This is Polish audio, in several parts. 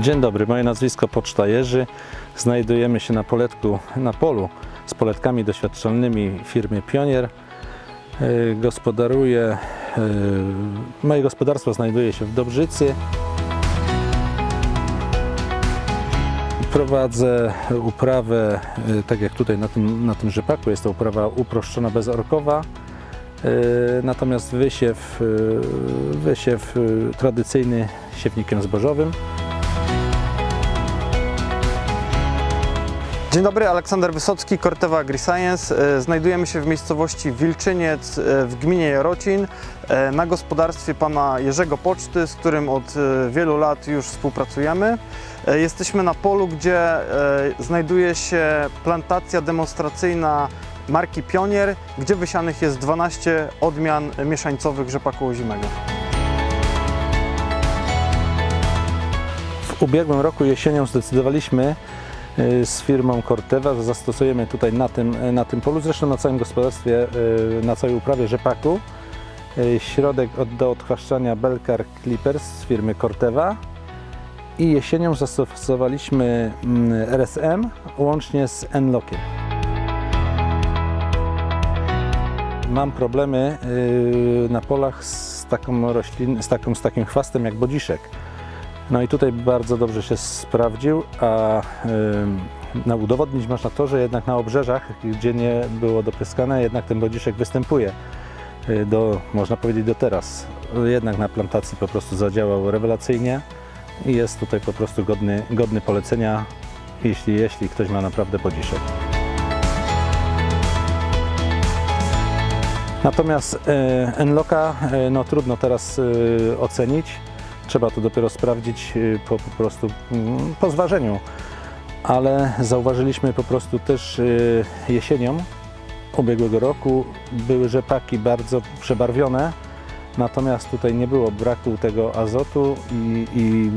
Dzień dobry, moje nazwisko Poczta Jerzy. Znajdujemy się na poletku, na polu z poletkami doświadczalnymi firmy Pionier. Yy, Gospodaruję, yy, moje gospodarstwo znajduje się w Dobrzycy. Prowadzę uprawę, yy, tak jak tutaj na tym, na tym rzepaku, jest to uprawa uproszczona bezorkowa. Natomiast wysiew, wysiew tradycyjny siewnikiem zbożowym. Dzień dobry, Aleksander Wysocki, Corteva AgriScience. E, Znajdujemy się w miejscowości Wilczyniec e, w gminie Jarocin e, na gospodarstwie pana Jerzego Poczty, z którym od wielu lat już współpracujemy. Jesteśmy na polu, gdzie znajduje się plantacja demonstracyjna marki Pionier, gdzie wysianych jest 12 odmian mieszańcowych rzepaku ozimego. W ubiegłym roku jesienią zdecydowaliśmy z firmą Corteva, zastosujemy tutaj na tym, na tym polu, zresztą na całym gospodarstwie, y, na całej uprawie rzepaku, y, środek od, do odchwaszczania Belcar Clippers z firmy Corteva i jesienią zastosowaliśmy mm, RSM łącznie z Enlockiem. Mam problemy y, na polach z, taką roślin, z, taką, z takim chwastem jak bodziszek. No i tutaj bardzo dobrze się sprawdził, a no, udowodnić można to, że jednak na obrzeżach, gdzie nie było dopryskane, jednak ten bodziszek występuje. Y, Do, można powiedzieć do teraz. Jednak na plantacji po prostu zadziałał rewelacyjnie i jest tutaj po prostu godny, godny polecenia, jeśli, jeśli ktoś ma naprawdę bodziszek. Natomiast e, Enloka e, no, trudno teraz e, ocenić. Trzeba to dopiero sprawdzić e, po, po prostu mm, po zważeniu. Ale zauważyliśmy po prostu też e, jesienią ubiegłego roku były rzepaki bardzo przebarwione. Natomiast tutaj nie było braku tego azotu i, i,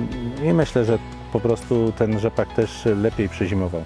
i myślę, że po prostu ten rzepak też lepiej przezimował.